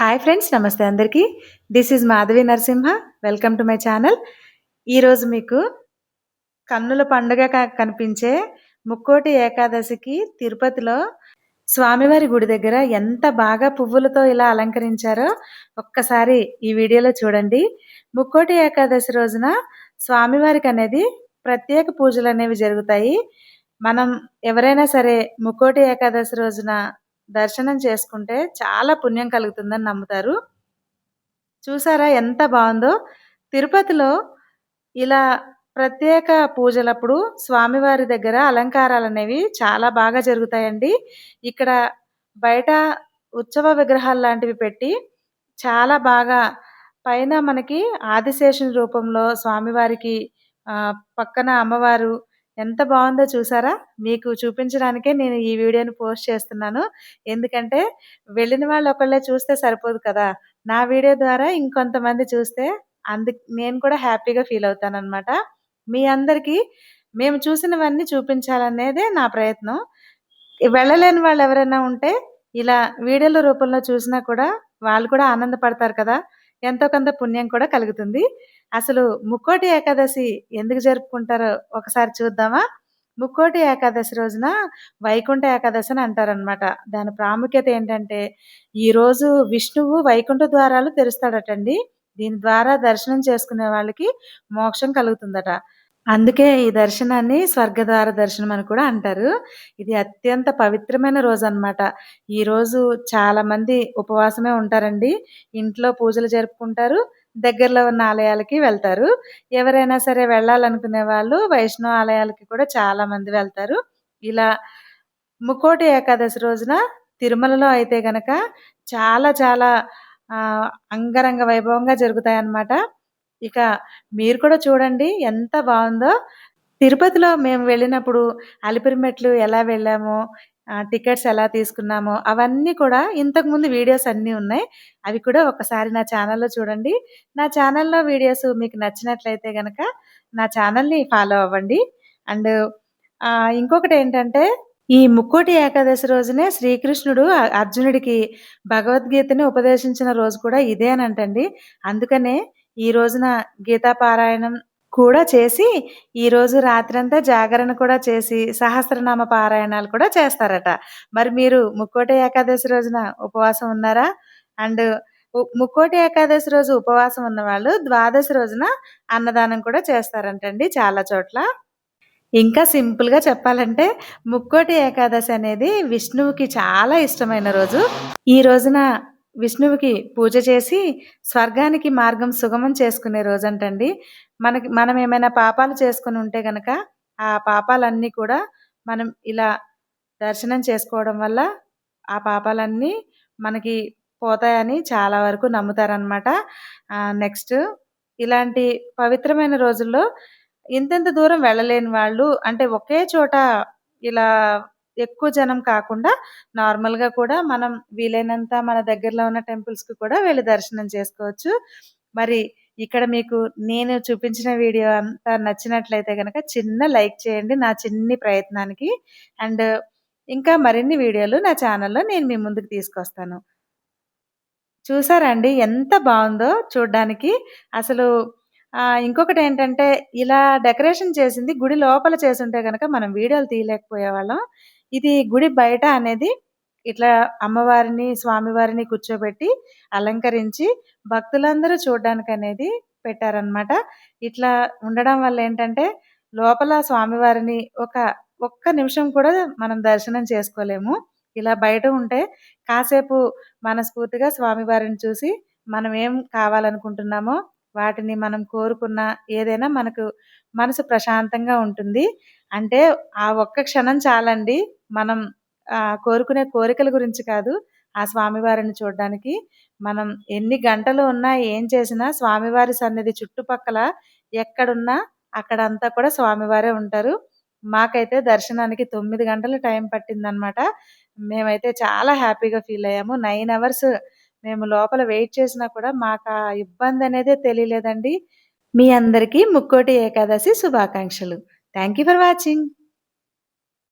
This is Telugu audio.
హాయ్ ఫ్రెండ్స్ నమస్తే అందరికీ. This is Madhavi Narasimha welcome to my channel ఈరోజు మీకు కన్నుల పండుగ కనిపించే ముక్కోటి ఏకాదశికి తిరుపతిలో స్వామివారి గుడి దగ్గర ఎంత బాగా పువ్వులతో ఇలా అలంకరించారో ఒక్కసారి ఈ వీడియోలో చూడండి. ముక్కోటి ఏకాదశి రోజున స్వామివారికి అనేది ప్రత్యేక పూజలు అనేవి జరుగుతాయి. మనం ఎవరైనా సరే ముక్కోటి ఏకాదశి రోజున దర్శనం చేసుకుంటే చాలా పుణ్యం కలుగుతుందని నమ్ముతారు. చూసారా ఎంత బాగుందో? తిరుపతిలో ఇలా ప్రత్యేక పూజలప్పుడు స్వామివారి దగ్గర అలంకారాలు అనేవి చాలా బాగా జరుగుతాయండి. ఇక్కడ బయట ఉత్సవ విగ్రహాలు లాంటివి పెట్టి చాలా బాగా పైన మనకి ఆదిశేషుని రూపంలో స్వామివారికి పక్కన అమ్మవారు ఎంత బాగుందో చూసారా? మీకు చూపించడానికే నేను ఈ వీడియోని పోస్ట్ చేస్తున్నాను. ఎందుకంటే వెళ్ళిన వాళ్ళు ఒకళ్ళే చూస్తే సరిపోదు కదా. నా వీడియో ద్వారా ఇంకొంతమంది చూస్తే అందు నేను కూడా హ్యాపీగా ఫీల్ అవుతాను అనమాట మీ అందరికీ మేము చూసినవన్నీ చూపించాలనేదే నా ప్రయత్నం. వెళ్ళలేని వాళ్ళు ఎవరైనా ఉంటే ఇలా వీడియోల రూపంలో చూసినా కూడా వాళ్ళు కూడా ఆనందపడతారు కదా. ఎంతో కొంత పుణ్యం కూడా కలుగుతుంది. అసలు ముక్కోటి ఏకాదశి ఎందుకు జరుపుకుంటారో ఒకసారి చూద్దామా? ముక్కోటి ఏకాదశి రోజున వైకుంఠ ఏకాదశి అని అంటారనమాట దాని ప్రాముఖ్యత ఏంటంటే ఈరోజు విష్ణువు వైకుంఠ ద్వారాలు తెరుస్తాడటండి. దీని ద్వారా దర్శనం చేసుకునే వాళ్ళకి మోక్షం కలుగుతుందట. అందుకే ఈ దర్శనాన్ని స్వర్గద్వార దర్శనం అని కూడా అంటారు. ఇది అత్యంత పవిత్రమైన రోజు అనమాట ఈరోజు చాలా మంది ఉపవాసమే ఉంటారండి. ఇంట్లో పూజలు జరుపుకుంటారు. దగ్గరలో ఉన్న ఆలయాలకి వెళ్తారు. ఎవరైనా సరే వెళ్ళాలనుకునే వాళ్ళు వైష్ణవ ఆలయాలకి కూడా చాలా మంది వెళ్తారు. ఇలా ముకోటి ఏకాదశి రోజున తిరుమలలో అయితే గనక చాలా చాలా అంగరంగ వైభవంగా జరుగుతాయన్నమాట. ఇక మీరు కూడా చూడండి ఎంత బాగుందో. తిరుపతిలో మేము వెళ్ళినప్పుడు అలిపిరి మెట్లు ఎలా వెళ్ళామో టికెట్స్ ఎలా తీసుకున్నామో అవన్నీ కూడా ఇంతకుముందు వీడియోస్ అన్నీ ఉన్నాయి. అవి కూడా ఒకసారి నా ఛానల్లో చూడండి. నా ఛానల్లో వీడియోస్ మీకు నచ్చినట్లయితే కనుక నా ఛానల్ని ఫాలో అవ్వండి. అండ్ ఇంకొకటి ఏంటంటే ఈ ముక్కోటి ఏకాదశి రోజునే శ్రీకృష్ణుడు అర్జునుడికి భగవద్గీతని ఉపదేశించిన రోజు కూడా ఇదే అని అంటండి. అందుకనే ఈ రోజున గీతా పారాయణం కూడా చేసి ఈరోజు రాత్రంతా జాగరణ కూడా చేసి సహస్రనామ పారాయణాలు కూడా చేస్తారట. మరి మీరు ముక్కోటి ఏకాదశి రోజున ఉపవాసం ఉన్నారా? అండ్ ముక్కోటి ఏకాదశి రోజు ఉపవాసం ఉన్న వాళ్ళు ద్వాదశి రోజున అన్నదానం కూడా చేస్తారంటండి చాలా చోట్ల. ఇంకా సింపుల్గా చెప్పాలంటే ముక్కోటి ఏకాదశి అనేది విష్ణువుకి చాలా ఇష్టమైన రోజు. ఈ రోజున విష్ణువుకి పూజ చేసి స్వర్గానికి మార్గం సుగమం చేసుకునే రోజంటండి. మనకి మనం ఏమైనా పాపాలు చేసుకుని ఉంటే గనక ఆ పాపాలన్నీ కూడా మనం ఇలా దర్శనం చేసుకోవడం వల్ల ఆ పాపాలన్నీ మనకి పోతాయని చాలా వరకు నమ్ముతారనమాట నెక్స్ట్ ఇలాంటి పవిత్రమైన రోజుల్లో ఇంతెంత దూరం వెళ్ళలేని వాళ్ళు అంటే ఒకే చోట ఇలా ఎక్కువ జనం కాకుండా నార్మల్గా కూడా మనం వీలైనంత మన దగ్గరలో ఉన్న టెంపుల్స్కి కూడా వెళ్ళి దర్శనం చేసుకోవచ్చు. మరి ఇక్కడ మీకు నేను చూపించిన వీడియో అంతా నచ్చినట్లయితే కనుక చిన్న లైక్ చేయండి నా చిన్ని ప్రయత్నానికి. అండ్ ఇంకా మరిన్ని వీడియోలు నా ఛానల్లో నేను మీ ముందుకు తీసుకొస్తాను. చూసారండి ఎంత బాగుందో చూడ్డానికి. అసలు ఇంకొకటి ఏంటంటే ఇలా డెకరేషన్ చేసింది గుడి లోపల చేసుంటే కనుక మనం వీడియోలు తీయలేకపోయే వాళ్ళం ఇది గుడి బయట అనేది ఇట్లా అమ్మవారిని స్వామివారిని కూర్చోబెట్టి అలంకరించి భక్తులందరూ చూడడానికి అనేది పెట్టారనమాట ఇట్లా ఉండడం వల్ల ఏంటంటే లోపల స్వామివారిని ఒక ఒక్క నిమిషం కూడా మనం దర్శనం చేసుకోలేము. ఇలా బయట ఉంటే కాసేపు మనస్ఫూర్తిగా స్వామివారిని చూసి మనం ఏం కావాలనుకుంటున్నామో వాటిని మనం కోరుకున్న ఏదైనా మనకు మనసు ప్రశాంతంగా ఉంటుంది. అంటే ఆ ఒక్క క్షణం చాలండి. మనం కోరుకునే కోరికల గురించి కాదు. ఆ స్వామివారిని చూడడానికి మనం ఎన్ని గంటలు ఉన్నా ఏం చేసినా స్వామివారి సన్నిధి చుట్టుపక్కల ఎక్కడున్నా అక్కడంతా కూడా స్వామివారే ఉంటారు. మాకైతే దర్శనానికి తొమ్మిది గంటలు టైం పట్టిందనమాట. మేమైతే చాలా హ్యాపీగా ఫీల్ అయ్యాము. నైన్ అవర్స్ మేము లోపల వెయిట్ చేసినా కూడా మాకు ఆ ఇబ్బంది అనేదే తెలియలేదండి. మీ అందరికీ ముక్కోటి ఏకాదశి శుభాకాంక్షలు. Thank you for watching.